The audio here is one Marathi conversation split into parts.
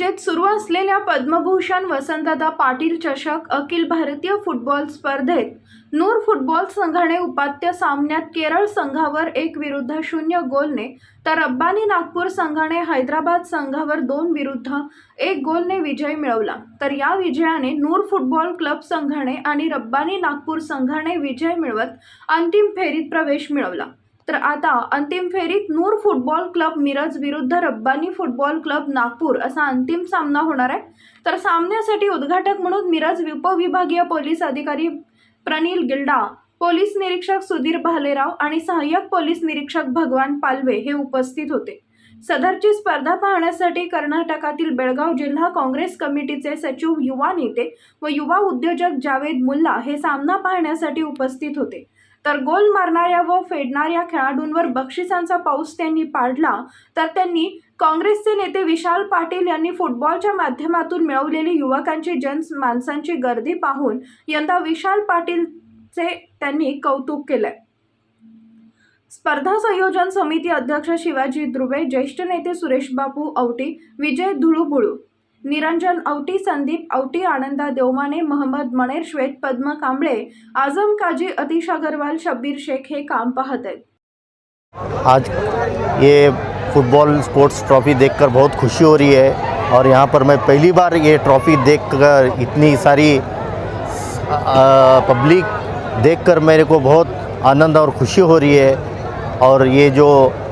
मिरजेत सुरू असलेल्या पद्मभूषण वसंतदादा पाटील चषक अखिल भारतीय फुटबॉल स्पर्धेत नूर फुटबॉल संघाने उपात्य सामन्यात केरळ संघावर एक विरुद्ध शून्य गोलने तर रब्बानी नागपूर संघाने हैदराबाद संघावर दोन विरुद्ध एक गोलने विजय मिळवला. तर या विजयाने नूर फुटबॉल क्लब संघाने आणि रब्बानी नागपूर संघाने विजय मिळवत अंतिम फेरीत प्रवेश मिळवला. तर आता अंतिम फेरीत नूर फुटबॉल क्लब मिरज विरुद्ध रब्बानी फुटबॉल क्लब नागपूर असा अंतिम सामना होणार आहे. तर सामन्यासाठी उद्घाटक म्हणून मिरज उपविभागीय पोलीस अधिकारी प्रनिल गिल्डा पोलीस निरीक्षक सुधीर भालेराव आणि सहाय्यक पोलीस निरीक्षक भगवान पालवे हे उपस्थित होते. सदरची स्पर्धा पाहण्यासाठी कर्नाटकातील बेळगाव जिल्हा काँग्रेस कमिटीचे सचिव युवा नेते व युवा उद्योजक जावेद मुल्ला हे सामना पाहण्यासाठी उपस्थित होते. तर गोल मारणाऱ्या व फेडणाऱ्या खेळाडूंवर बक्षिसांचा पाऊस त्यांनी पाडला तर त्यांनी काँग्रेसचे नेते विशाल पाटील यांनी फुटबॉलच्या माध्यमातून मिळवलेली युवकांची जन माणसांची गर्दी पाहून यंदा विशाल पाटीलचे त्यांनी कौतुक केलंय. स्पर्धा संयोजन समिती अध्यक्ष शिवाजी ध्रुवे ज्येष्ठ नेते सुरेश बापू औटी विजय धुळुबुळू निरंजन औटी संदीप औटी आनंदा देवमाने महम्मद मणेर श्वेत पद्म कांबळे आझम काजी अतिश अग्रवाल शब्बीर शेख हे काम पाहत आहेत. आज ये फुटबॉल स्पोर्ट्स ट्रॉफ़ी देखकर बहुत खुशी हो रही है और यहाँ पर मैं पहली बार ये ट्रॉफ़ी देखकर इतनी सारी पब्लिक देखकर मेरे को बहुत आनंद और खुशी हो रही है और ये जो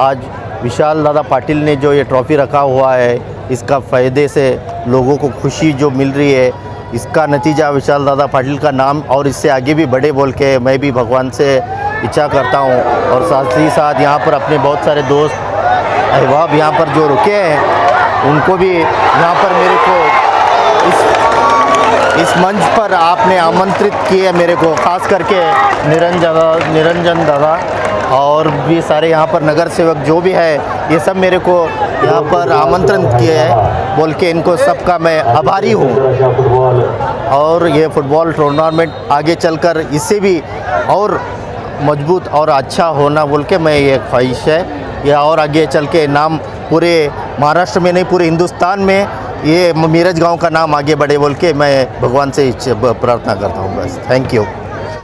आज विशाल दादा पाटिल ने जो ये ट्रॉफ़ी रखा हुआ है इसका फ़ायदे से लोगों को खुशी जो मिल रही है, इसका नतीजा विशाल दादा पाटिल का नाम और इससे आगे भी बड़े बोल के मैं भी भगवान से इच्छा करता हूँ। और साथ ही साथ यहाँ पर अपने बहुत सारे दोस्त, अहबाब यहाँ पर जो रुके हैं, उनको भी यहाँ पर मेरे को इस इस मंच पर आपने आमंत्रित किए मेरे को, खास करके निरंजन निरंजन दादा और भी सारे यहाँ पर नगर सेवक जो भी है ये सब मेरे को यहाँ पर आमंत्रण किए हैं। बोल के इनको सबका मैं आभारी हूँ। और ये फुटबॉल टूर्नामेंट आगे चलकर इससे भी और मज़बूत और अच्छा होना बोल के मैं ये ख्वाहिश है। ये और आगे चल के नाम पूरे महाराष्ट्र में नहीं, पूरे हिंदुस्तान में ये मीरज गाँव का नाम आगे बढ़े बोल के मैं भगवान से प्रार्थना करता हूँ बस। Thank you